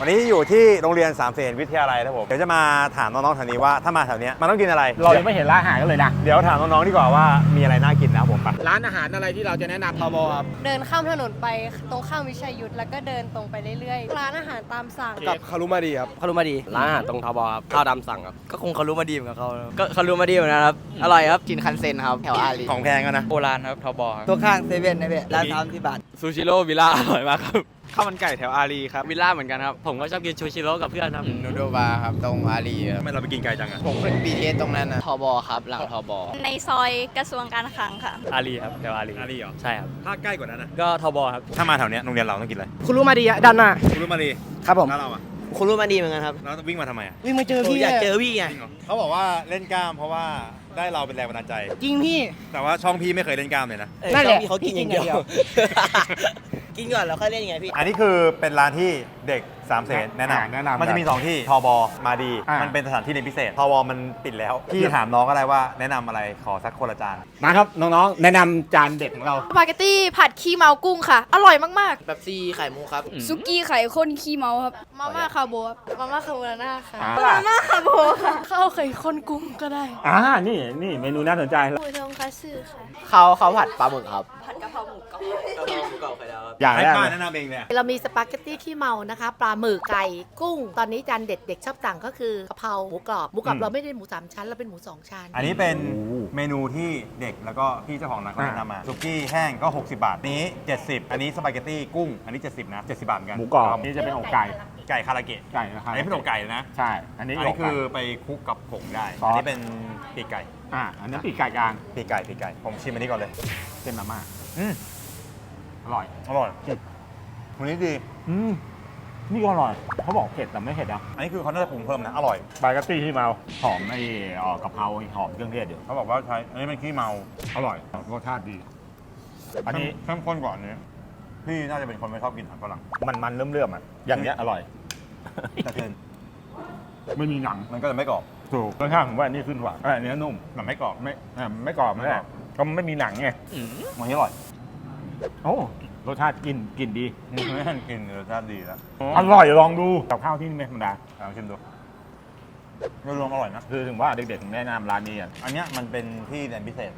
วันนี้อยู่ที่โรงเรียนสามเสนวิทยาลัยนะครับผม เดี๋ยวจะมาถามน้องๆแถวนี้ว่าถ้ามาแถวเนี้ยมันต้องกินอะไร เรายังไม่เห็นร้านอาหารกันเลยนะ เดี๋ยวถามน้องๆดีกว่าว่ามีอะไรน่ากินนะครับผมไปร้านอาหารอะไรที่เราจะแนะนำทบครับ เดินข้ามถนนไปตรงข้ามวิชัยยุทธแล้วก็เดินตรงไปเรื่อยๆ ร้านอาหารตามสั่ง กับคารุมาดีครับคารุมาดีร้านอาหารตรงทบครับข้าวดำสั่งครับ ก็คงคารุมาดีเหมือนกับเขาก็คารุมาดีเหมือนกันครับ อร่อยครับกินคันเซ็นครับแถวอารีของแพงกันนะโบราณครับทบครับตัวข้างเซเว่นนะเว้ยร้านทำที่บาทซูชิโร่วิลล่าอร่อยมากครับ ข้าวมันไก่แถวอารีครับ วิลล่าเหมือนกันครับ ผมก็ชอบกินชูชิโร่กับเพื่อนครับนูโดบาร์ครับตรงอารีครับทำไมเราไปกินไกลจังอะผมเป็นบีเตรงนั้นนะทบครับ หลังทบในซอยกระทรวงการคลังค่ะ อารีครับแถวอารีอารีเหรอ ใช่ครับ ถ้าใกล้กว่านั้นนะก็ทบครับ ถ้ามาแถวเนี้ยโรงเรียนเราต้องกินอะไรคุณรู้มาดีอะด้านหน้าคุณรู้มาดีครับผมแล้วเราอะคุณรู้มาดีเหมือนกันครับเราวิ่งมาทำไมอะวิ่งมาเจอพี่อยากเจอพี่ไงจริงเหรอเขาบอกว่าเล่นกล้ามเพราะว่าได้เราเป็นแรงบันดาลใจ จริงพี่ แต่ว่าช่องพี่ไม่เคยเล่นกล้ามเลยนะนั่นแหละเขากินอย่างเดียวพี่ กินอย่างเดียวกินก่อนแล้วค่อยเล่นยังไงพี่ อันนี้คือเป็นร้านที่เด็กสามเสนแนะนอ่าแนะนำำมันจะมีสองที่ทบมาดี อ่ามั มันเป็นสถานที่เรียนพิเศษทบมันปิดแล้วพี่ถามน้องอะไรว่าแนะนำอะไรขอสักคนละจานมาครับน้องๆ แนะนำจานเด็ดของเรา สปาเกตตี้ผัดขี้เมากุ้งค่ะ อร่อยมากแบบซีไข่มุกครับๆซุกี้ไข่ข้นขี้เมาครับมาม่าคาโบครับมาม่าคาโบนาร่าค่ะ อ่า มาม่าคาโบค่ะ ข้าวไข่ข้นกุ้งก็ได้อ่านี่นี่เมนูน่าสนใจ หมูทงคัตสึค่ะ เขาเขาผัดปลาหมึกครับผัดกะ เพราหมูกรอบกะเพราหมูกรอบไข่ดาวครับอย่างให้แรกป้าเลยแนะนำเองเนี่ยเรามีสปาเกตตี้ขี้เมานะคะ ปลาหมึกไก่กุ้ง ตอนนี้จานเด็ดเด็กชอบสั่งก็คือกะเพราหมูกรอบหมูกรอบเราไม่ได้หมูสามชั้นเราเป็นหมูสองชั้นอันนี้เป็นเมนูที่เด็กแล้วก็พี่เจ้าของร้านเขาแนะนำมาซุกี้แห้งก็ 60 บาท นี้ 70 อันนี้สปาเกตตี้กุ้ง อันนี้ 70 นะ 70 บาทเหมือนกันหมูกรอบนี่จะเป็นอกไก่ไก่คาราเกะ ไก่นะครับอันนี้เป็นอกไก่นะ ใช่ อันนี้อันอนี้กคืไก่อไปคลุกกับผงได้ ซอส อันนี้เป็นปีกไก่ อ่าอันนี้ปีกไก่กลางปีกไก่ปีกไก่ ผมชิมอันนี้ก่อนเลย เส้นมาม่าอืม อร่อย อร่อยวันนี้ดี อืมนี่ก็อร่อย เขาบอกเผ็ดแต่ไม่เผ็ดอะอันนี้คือเขาน่าจะปรุงเพิ่มนะ อร่อย สปาเกตตี้ที่เมาหอมไอ้เอ่อกะเพราหอมเครื่องเทศอยู่เขาบอกว่าใช้ อันนี้เป็นขี้เมา อร่อย รสชาติดี อันนี้เข้มข้นกว่าอันนี้ พี่น่าจะเป็นคนไม่ชอบกินอาหารฝรั่ง มันมันเริ่มเรื่อมๆอะ อย่างเงี้ยอร่อย แต่เกินไม่มีหนังมันก็จะไม่กรอบ ถูกรสชาติผมว่าอันนี้ขึ้นกว่าอันนี้นุ่มมันไม่กรอบ ไม่อ่าไม่กรอบไม่กรอบ ก็ไม่มีหนังไง มันนี้อร่อย โอ้รสชาติกินกินดีนี่ไม่ทันกินรสชาติดีแล้วอร่อยลองดูกับข้าวที่นี่ไม่ธรรมดาลองชิมดูโดยรวมอร่อยนะ คือถึงว่าเด็กๆถึงแนะนำร้านนี้อะ อันเนี้ยมันเป็นที่เรียนพิเศษ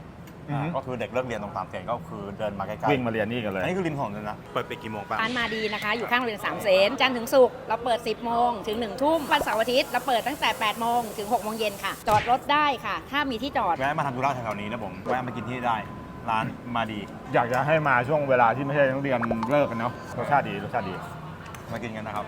อือฮึ อ่าก็คือเด็กเลิกเรียนตรงสามเสนก็คือเดินมาใกล้ๆวิ่งมาเรียนนี่กันเลย อันนี้คือริมถนนเลยนะ เปิดปิดกี่โมงป่ะร้านมาดีนะคะ อยู่ข้างโรงเรียนสามเสนจันทร์ถึงศุกร์เราเปิด 10 โมง ถึง 1 ทุ่มวันเสาร์อาทิตย์เราเปิดตั้งแต่ 8 โมง ถึง 6 โมงเย็นค่ะ จอดรถได้ค่ะ ถ้ามีที่จอด แวะมาทำธุระแถวๆนี้นะผม แวะมากินที่นี่ได้ ร้านมาดี อยากจะให้มาช่วงเวลาที่ไม่ใช่นักเรียนเลิกกันเนาะรสชาติดีรสชาติดี มากินกันนะครับ